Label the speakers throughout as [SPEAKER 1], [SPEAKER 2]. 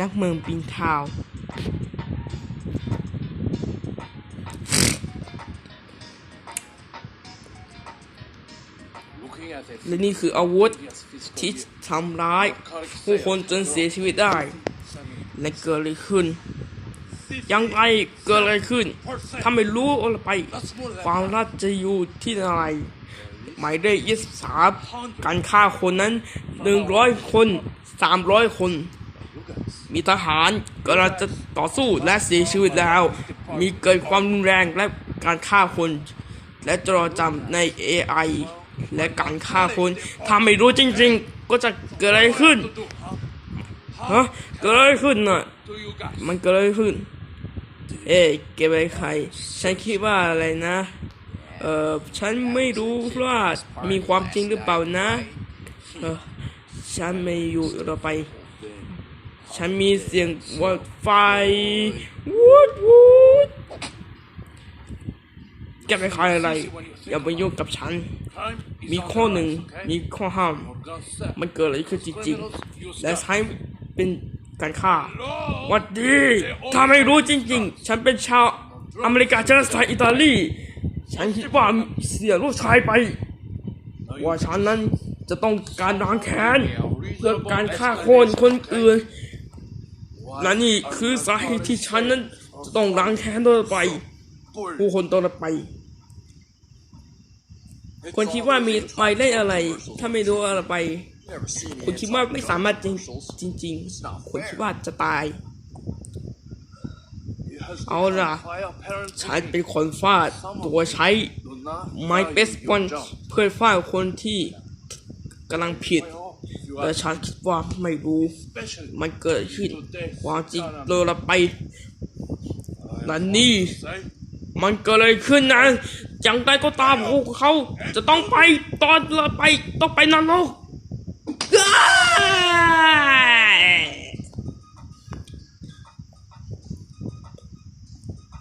[SPEAKER 1] นักเมืองปิงทาว และนี่คืออาวุธที่ทำร้ายผู้คนจนเสียชีวิตได้ และเกิดอะไรขึ้น ยังไงเกิดอะไรขึ้น ถ้าไม่รู้อาไรไป ความรักจะอยู่ที่ไหนหมายเลขยี่สิบสามการฆ่าคนนั้นหนึ่งร้อยคนสามร้อยคน มีทหารกำลังจะต่อสู้และเสียชีวิตแล้ว มีเกิดความรุนแรงและการฆ่าคน และจรจำใน AI และการฆ่าคนถ้าไม่รู้จริง ๆ ก็จะเกิดอะไรขึ้นฮะเกิดอะไรขึ้นน่ะมันเกิดอะไรขึ้น เอ๊เก็บไว้ใคร ฉันคิดว่าอะไรนะ เอ่อฉันไม่รู้ว่ามีความจริงหรือเปล่านะ เออฉันไม่อยู่เราไป ฉันมีเสียงว่าไฟวูดวูดแกไม่ขายอะไร อย่าไปยุ่งกับฉัน มีข้อหนึ่ง มีข้อห้าม มันเกิดอะไรขึ้นจริงๆ และใช้เป็นการฆ่าวัดดีถ้าไม่รู้จริง ๆ ฉันเป็นชาวอเมริกาเชื้อสายอิตาลี ฉันคิดว่าเสียลูกชายไป ว่าฉันนั้นจะต้องการล้างแค้นเพื่อการฆ่าคนคนอื่น และนี่คือสาเหตุที่ฉันนั้นจะต้องล้างแค้นต่อไป ผู้คนต่อไป คนคิดว่ามีไปเล่นอะไร ถ้าไม่รู้อะไรไป คนคิดว่าไม่สามารถจริงจริงๆคนคิดว่าจะตาย เอาล่ะ ฉันเป็นคนฟาดตัวใช้ไม้เบสบอลเพื่อฟาดคนที่กำลังผิด แต่ฉันคิดว่าไม่รู้ มันเกิดขึ้นความจริงโดนละไปและนี่ มันเกิดอะไรขึ้นนะอย่างไรก็ตามพวกเขาจะต้องไปตอนละไปต้องไปนรกอ้าย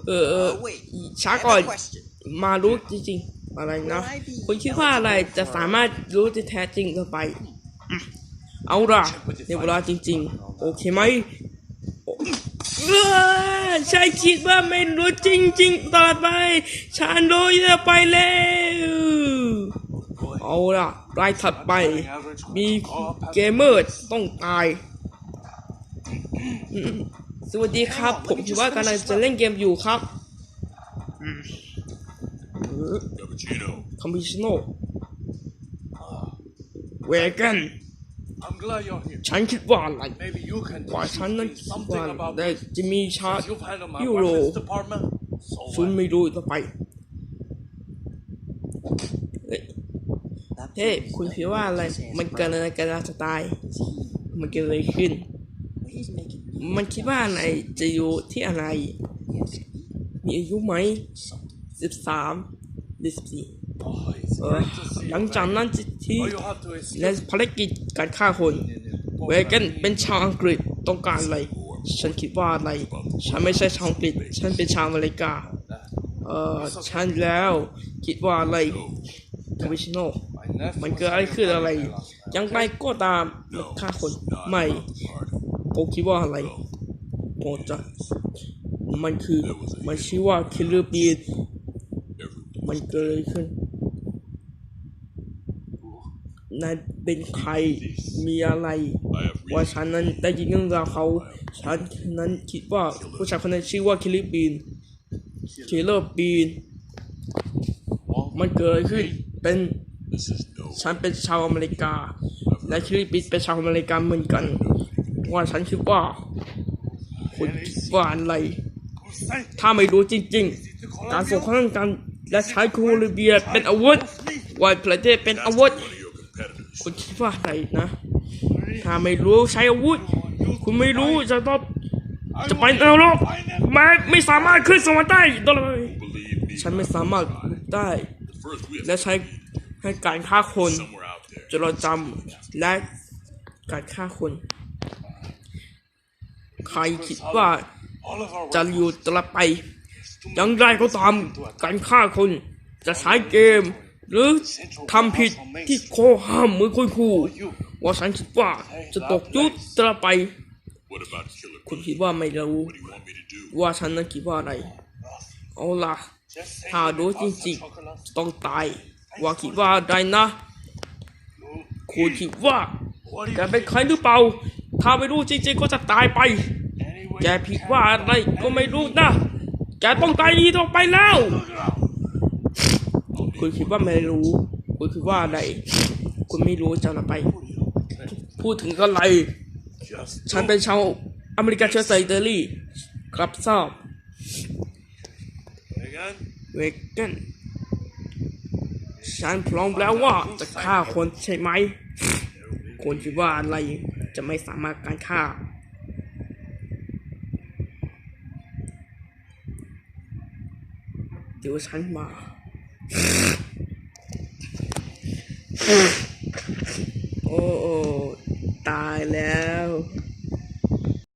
[SPEAKER 1] เออเออ
[SPEAKER 2] wait.
[SPEAKER 1] ช้า
[SPEAKER 2] I have
[SPEAKER 1] ก่อน
[SPEAKER 2] a question.
[SPEAKER 1] มารู้จริง ๆ อะไรนะคุณคิดว่าอะไรจะสามารถรู้ที่แท้จริงต่อไปอืม เอาล่ะในเวลาจริง ๆ โอเคไหมโอเอ้อฉันคิดว่าไม่รู้จริง ๆต่อไป ฉันรู้จะไปแล้ว เอาล่ะรายถัดไป มีเกมเมอร์ต้องตายอืมสวัสดีครับ ผมคิดว่ากำลังจะเล่นเกมอยู่ครับ
[SPEAKER 3] Cappuccino.
[SPEAKER 1] คอมพิชโนเวกัน ฉันคิดว่าอะไร
[SPEAKER 3] Maybe you can
[SPEAKER 1] ว่า
[SPEAKER 3] teach
[SPEAKER 1] ฉัน
[SPEAKER 3] me
[SPEAKER 1] นั้นคิดว่า
[SPEAKER 3] something about
[SPEAKER 1] ได้
[SPEAKER 3] this.
[SPEAKER 1] จะมีชาติ
[SPEAKER 3] You've handled my
[SPEAKER 1] ยูโร
[SPEAKER 3] weapons department. So
[SPEAKER 1] คุณ
[SPEAKER 3] what?
[SPEAKER 1] ไม่รู้ต่อไปเฮ้ย
[SPEAKER 2] That
[SPEAKER 1] เฮ้ย
[SPEAKER 2] proves
[SPEAKER 1] คุณ
[SPEAKER 2] that
[SPEAKER 1] คิดว่าอะไร
[SPEAKER 2] his hands
[SPEAKER 1] มันเกิดอะไรกันจะตาย
[SPEAKER 2] Is he?
[SPEAKER 1] มันเกิดอะไรขึ้น
[SPEAKER 2] He's making me
[SPEAKER 1] มันคิดว่าอะไรจะอยู่ที่อะไร
[SPEAKER 2] yes,
[SPEAKER 1] มีอายุไหม
[SPEAKER 2] something.
[SPEAKER 1] สิบสามหรือสิบสี่ หลังจากนั้นที่
[SPEAKER 3] All you have to is
[SPEAKER 1] และภารกิจการฆ่าคนเวกันเป็นชาวอังกฤษต้องการอะไร ฉันคิดว่าอะไร ฉันไม่ใช่ชาวอังกฤษ ฉันเป็นชาวอเมริกา เอ่อ ฉันแล้วคิดว่าอะไรคามิชโนมันเกิดอะไรขึ้นอะไร ยังไงก็ตามฆ่าคนไม่ผมคิดว่าอะไรผมจะมันคือ มันชื่อว่าคิลเลอร์บีดมันเกิดอะไรขึ้น นายเป็นใครมีอะไรว่าฉันนั้นได้ยินเรื่องราวเขา ฉันนั้นคิดว่าผู้ชายคนนั้นชื่อว่าคิลเลอร์บีนคิลเลอร์บีน มันเกิดอะไรขึ้นเป็นฉันเป็นชาวอเมริกา และคิลเลอร์บีนเป็นชาวอเมริกันเหมือนกัน ว่าฉันคิดว่าคุณคิดว่าอะไร ถ้าไม่รู้จริง ๆ การส่งข้างกันและใช้โคลอมเบียเป็นอาวุธไว้ประเทศเป็นอาวุธ คุณคิดว่าอะไรนะ ถ้าไม่รู้ใช้อาวุธ คุณไม่รู้จะต้องจะไปนรกแม้ไม่สามารถขึ้นสวรรค์ได้ตลอดฉันไม่สามารถได้ และใช้ให้การฆ่าคนจนเราจำและการฆ่าคน ใครคิดว่าจะอยู่ตลอดไปยังไรก็ตามการฆ่าคนจะใช้เกม หรือทำผิดที่ข้อห้ามมือคุณครูว่าฉันคิดว่าจะตกยุคตลอดไปคุณคิดว่าไม่รู้ ว่าฉันนั้นคิดว่าอะไร เอาล่ะ
[SPEAKER 3] Just say
[SPEAKER 1] ถ้า
[SPEAKER 3] that
[SPEAKER 1] รู้จริงๆต้องตาย ว่าคิดว่าอะไรนะ คุณคิดว่าแกเป็นใครหรือเปล่า ถ้าไม่รู้จริงๆก็จะตายไป แกผิดว่าอะไรก็ไม่รู้นะ แกต้องตายดีต่อไปแล้ว คุณคิดว่าไม่รู้ คุณคิดว่าอะไร คุณไม่รู้จะไป พูดถึงอะไร
[SPEAKER 3] just
[SPEAKER 1] ฉันเป็นชาวอเมริกันเชื้อสายอิตาลีครับทราบ
[SPEAKER 3] again.
[SPEAKER 1] เวกันฉันพร้อมแล้วว่าจะฆ่าคนใช่ไหมคนคิดว่าอะไรจะไม่สามารถการฆ่าเดี๋ยวฉันมาโอ้ โอ้ตายแล้ว